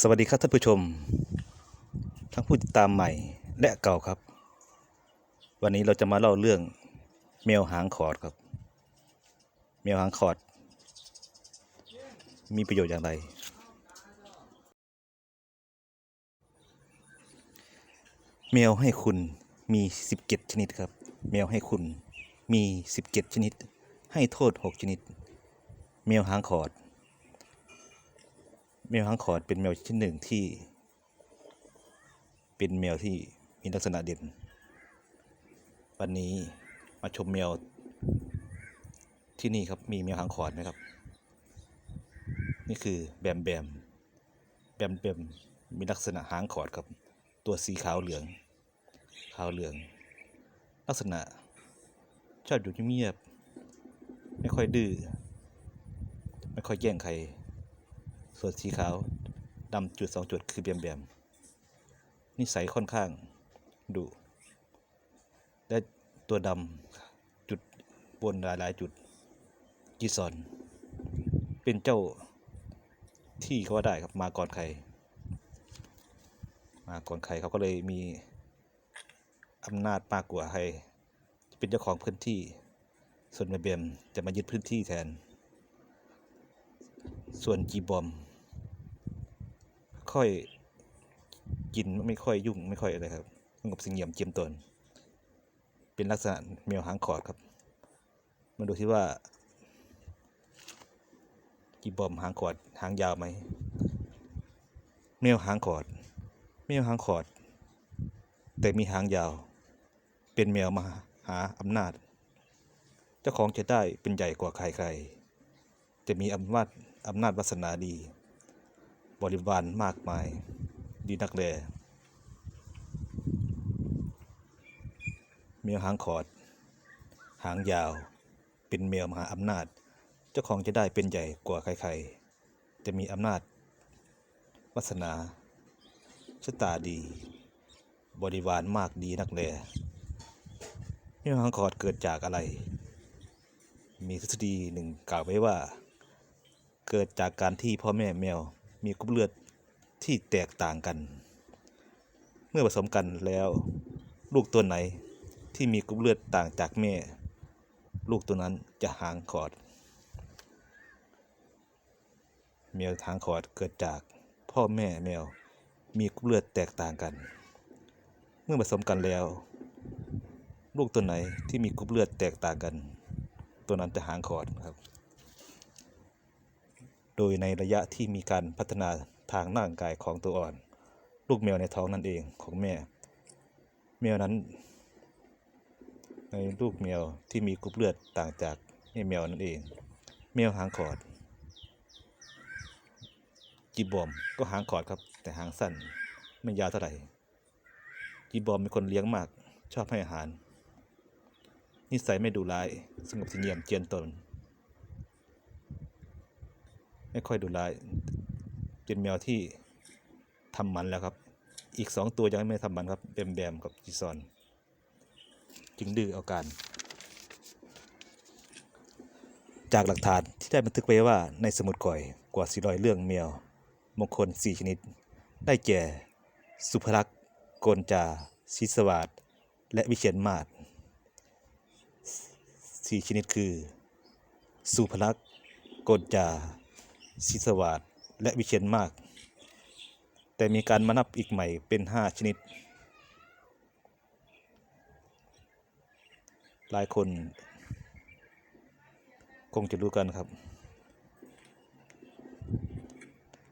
สวัสดีครับท่านผู้ชม ทั้งผู้ติดตามใหม่และเก่าครับ วันนี้เราจะมาเล่าเรื่องแมวหางขอดครับแมวหางขอด มีประโยชน์อย่างไร แมวให้คุณมี 17 ชนิดครับ แมวให้คุณมี 17 ชนิด ให้โทษ 6 ชนิด แมวหางขอด แมวหางขอดเป็นแมวชนิดหนึ่งที่ เป็นแมวที่มีลักษณะเด่น วันนี้มาชมแมวที่นี่ครับมีแมวหางขอดไหมครับ นี่คือแบมแบมแบมแบมมีลักษณะหางขอดครับ ตัวสีขาวเหลือง ขาวเหลือง ลักษณะชอบอยู่เงียบไม่ค่อยดื้อไม่ค่อยแย่งใคร ส่วนสีขาวดำจุดสองจุดคือแบมแบมนิสัยค่อนข้างดุและตัวดำจุดบนหลายๆจุดจีซอน เป็นเจ้าที่เขาว่าได้ครับมาก่อนใคร มาก่อนใครเขาก็เลยมีอำนาจมากกว่าใครเป็นเจ้าของพื้นที่ ส่วนแบมแบมจะมายึดพื้นที่แทน ส่วนจีบอม ค่อยกินไม่ค่อยยุ่งไม่ค่อยอะไรครับสงบเสงเงียมเจียมตน เป็นลักษณะแมวหางขอดครับ มาดูที่ว่าจีบอมหางขอดหางยาวไหมแมวหางขอดแมวหางขอด แต่มีหางยาว เป็นแมวมาหาอำนาจ เจ้าของจะได้เป็นใหญ่กว่าใครๆจะมีอำนาจอำนาจวาสนาดี บริวารมากมาย ดีนักแลแมวหางขอด หางยาว เป็นแมวมหาอำนาจ เจ้าของจะได้เป็นใหญ่กว่าใครๆ จะมีอำนาจวาสนาชะตาดี บริวารมากดีนักแลแมวหางขอดเกิดจากอะไร มีทฤษฎีหนึ่งกล่าวไว้ว่า เกิดจากการที่พ่อแม่แมว มีกรุ๊ปเลือดที่แตกต่างกัน เมื่อผสมกันแล้วลูกตัวไหนที่มีกรุ๊ปเลือดต่างจากแม่ ลูกตัวนั้นจะหางขอด แมวหางขอดเกิดจากพ่อแม่แมวมีกรุ๊ปเลือดแตกต่างกัน เมื่อผสมกันแล้ว ลูกตัวไหนที่มีกรุ๊ปเลือดแตกต่างกัน ตัวนั้นจะหางขอดครับ โดยในระยะที่มีการพัฒนาทางร่างกายของตัวอ่อน ลูกแมวในท้องนั่นเองของแม่ แมวนั้น ในลูกแมวที่มีกรุ๊ปเลือดต่างจากแม่แมวนั่นเอง แมวหางขอด จีบอมก็หางขอดครับ แต่หางสั้นไม่ยาวเท่าไหร่จีบอมเป็นคนเลี้ยงมากชอบให้อาหาร นิสัยไม่ดุร้ายสงบเสงี่ยมเจียมตน ไม่ค่อยดุร้ายเป็นแมวที่ทำหมันแล้วครับ อีกสองตัวยังไม่ทำหมันครับแบมแบมกับจีซอน จึงดื้อเอาการ จากหลักฐานที่ได้บันทึกไว้ว่าในสมุดก่อยกว่า400เรื่องแมวมงคล 4 ชนิด ได้แก่ สุภลักษณ์โกนจาศิสวาสและวิเชียนมาศสี่ชนิดคือ สุภลักษณ์โกนจา ศิสวาสและวิเชียนมาก แต่มีการมานับอีกใหม่เป็น 5 ชนิด หลายคนคงจะรู้กันครับ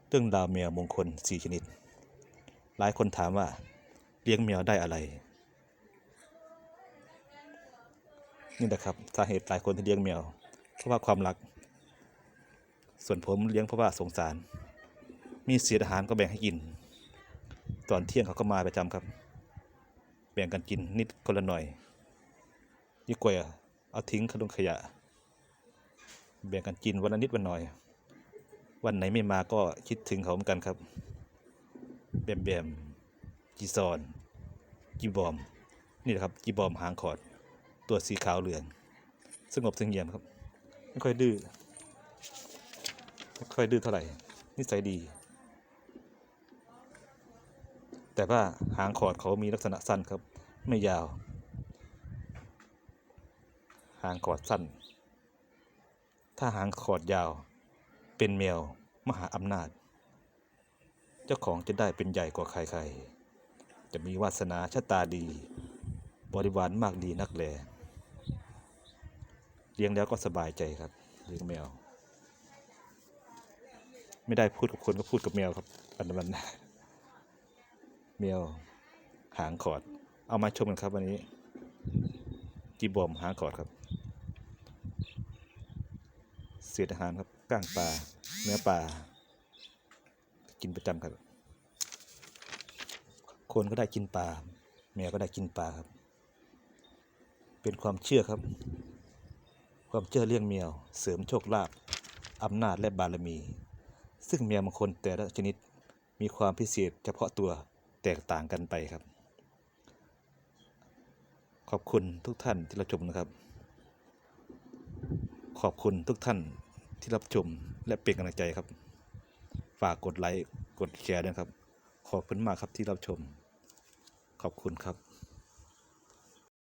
เรื่องราวแมวมงคล 4 ชนิด หลายคนถามว่าเลี้ยงแมวได้อะไร นี่แหละครับสาเหตุหลายคนที่เลี้ยงแมวเพราะว่าความรัก ส่วนผมเลี้ยงเพราะว่าสงสาร มีเศษอาหารก็แบ่งให้กิน ตอนเที่ยงเขาก็มาประจำครับ แบ่งกันกินนิดคนละหน่อยยิ่กว่าเอาทิ้งขนงขยะ แบ่งกันกินวันละนิดวันหน่อย วันไหนไม่มาก็คิดถึงเขาเหมือนกันครับ แบมแบมจีซอนจีบอม นี่แหละครับจีบอมหางขอด ตัวสีขาวเหลือง สงบสงียมครับ ไม่ค่อยดื้อ ไม่ค่อยดื้อเท่าไหร่ นิสัยดี แต่ว่าหางขอดเขามีลักษณะสั้นครับ ไม่ยาว หางขอดสั้น ถ้าหางขอดยาว เป็นแมวมหาอำนาจ เจ้าของจะได้เป็นใหญ่กว่าใครๆ จะมีวาสนาชะตาดี บริวารมากดีนักแลเลี้ยงแล้วก็สบายใจครับเลี้ยงแมว ไม่ได้พูดกับคนก็พูดกับแมวครับปันวันแมวหางขอด เอามาชมกันครับวันนี้ จีบอมหางขอดครับ เศษอาหารครับก้างปลาเนื้อปลากินประจำครับ คนก็ได้กินปลาแมวก็ได้กินปลาครับ เป็นความเชื่อครับ ความเชื่อเลี้ยงแมวเสริมโชคลาภอำนาจและบารมี ซึ่งแมวบางคนแต่ละชนิดมีความพิเศษเฉพาะตัวแตกต่างกันไปครับ ขอบคุณทุกท่านที่รับชมนะครับ ขอบคุณทุกท่านที่รับชมและเป็นกำลังใจครับ ฝากกดไลค์กดแชร์ด้วยครับ ขอบคุณมากครับที่รับชม ขอบคุณครับ